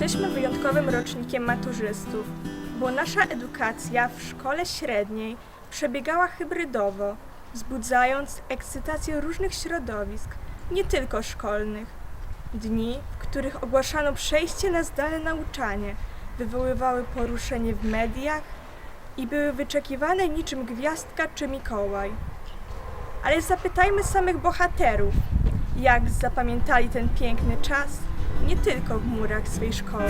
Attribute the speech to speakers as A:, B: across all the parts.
A: Jesteśmy wyjątkowym rocznikiem maturzystów, bo nasza edukacja w szkole średniej przebiegała hybrydowo, wzbudzając ekscytację różnych środowisk, nie tylko szkolnych. Dni, w których ogłaszano przejście na zdalne nauczanie, wywoływały poruszenie w mediach i były wyczekiwane niczym gwiazdka czy Mikołaj. Ale zapytajmy samych bohaterów, jak zapamiętali ten piękny czas nie tylko w murach swej szkoły.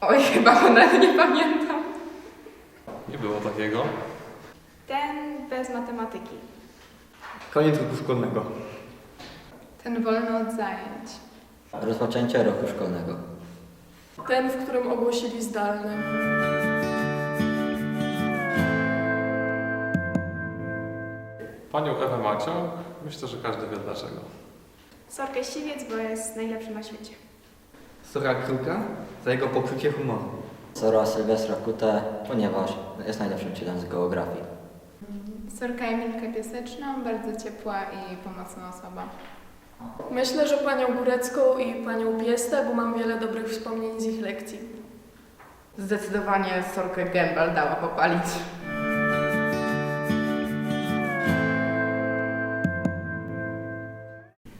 B: Oj, chyba nawet nie pamiętam.
C: Nie było takiego.
B: Ten bez matematyki.
D: Koniec roku szkolnego.
B: Ten wolny od zajęć.
E: Rozpoczęcie roku szkolnego.
F: Ten, w którym ogłosili zdalne.
C: Panią Ewę Macią? Myślę, że każdy wie dlaczego.
B: Sorkę Siwiec, bo jest najlepszy na świecie.
D: Sora Kruka za jego poczucie humoru.
E: Sora Sylwestra Kutę, ponieważ jest najlepszym uczelem z geografii.
B: Sorka Emilkę Piaseczną, bardzo ciepła i pomocna osoba.
F: Myślę, że panią Górecką i panią Piestę, bo mam wiele dobrych wspomnień z ich lekcji.
G: Zdecydowanie sorkę Gembel dała popalić.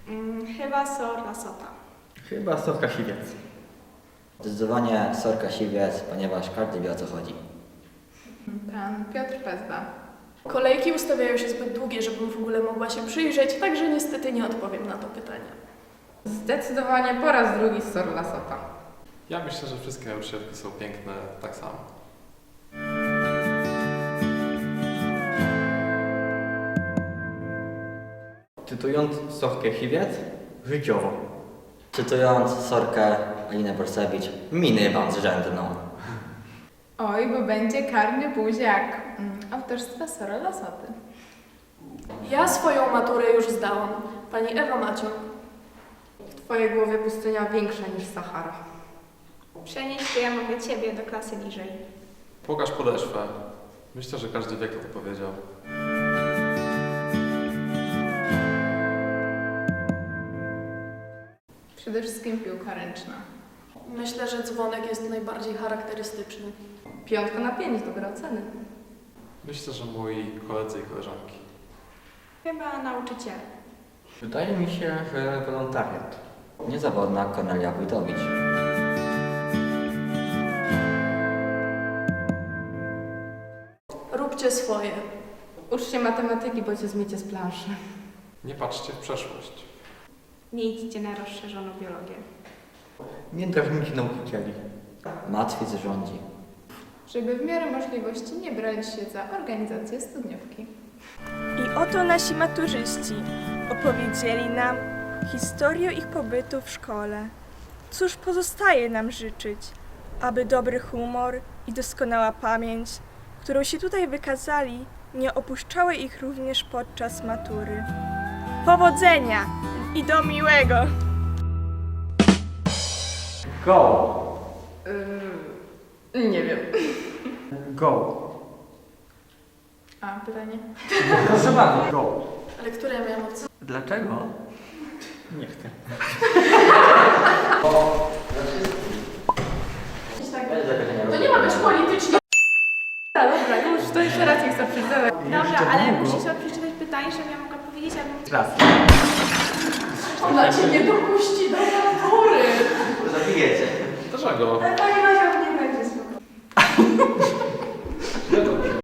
B: Mm, chyba Sor Lasota.
D: Chyba Sorka Siwiec.
E: Zdecydowanie Sorka Siwiec, ponieważ każdy wie o co chodzi.
B: Pan Piotr Pezda.
F: Kolejki ustawiają się zbyt długie, żebym w ogóle mogła się przyjrzeć, także niestety nie odpowiem na to pytanie.
G: Zdecydowanie po raz drugi Sor Lasota.
C: Ja myślę, że wszystkie nauczycielki są piękne tak samo.
D: Cytując Sorkę Siwiec, życiowo.
E: Cytując Sorkę Alinę Borsewicz, miny wam zrzędną.
B: Oj, bo będzie karny buziak. Mm, autorstwa Sora Lasoty.
F: Ja swoją maturę już zdałam. Pani Ewa Macią.
G: W twojej głowie pustynia większa niż Sahara.
B: Przenieść to ja mogę ciebie do klasy niżej.
C: Pokaż podeszwę. Myślę, że każdy wie, kto to powiedział.
B: Przede wszystkim piłka ręczna.
F: Myślę, że dzwonek jest najbardziej charakterystyczny.
G: Piątka na pięć, dobre oceny.
C: Myślę, że moi koledzy i koleżanki.
B: Chyba nauczyciel.
D: Wydaje mi się, że wolontariat.
E: Niezawodna Kornelia Wójtowicz.
F: Róbcie swoje.
G: Ucz się matematyki, bo cię zmiecie z planszy.
C: Nie patrzcie w przeszłość.
B: Nie idźcie na rozszerzoną biologię.
D: Nie drażnijcie nauczycieli.
E: Matwic rządzi.
B: Żeby w miarę możliwości nie brać się za organizację studniówki.
A: I oto nasi maturzyści opowiedzieli nam historię ich pobytu w szkole. Cóż pozostaje nam życzyć, aby dobry humor i doskonała pamięć, którą się tutaj wykazali, nie opuszczały ich również podczas matury. Powodzenia i do miłego!
D: Go!
G: Yy, nie wiem.
D: Go!
B: A, pytanie?
D: Proszę bardzo, go!
F: Ale które ja miałam opcję?
D: Dlaczego? Nie chcę.
F: To nie ma być politycznie.
G: Dobra, już to jeszcze raz nie chcę przeczytać.
B: Dobra, ale musisz przeczytać pytanie, żebym ja mogła powiedzieć, albo...
D: Raz.
F: Ona cię nie dopuści do matury.
D: Zabijecie.
C: Dlaczego?
F: Ale pani ma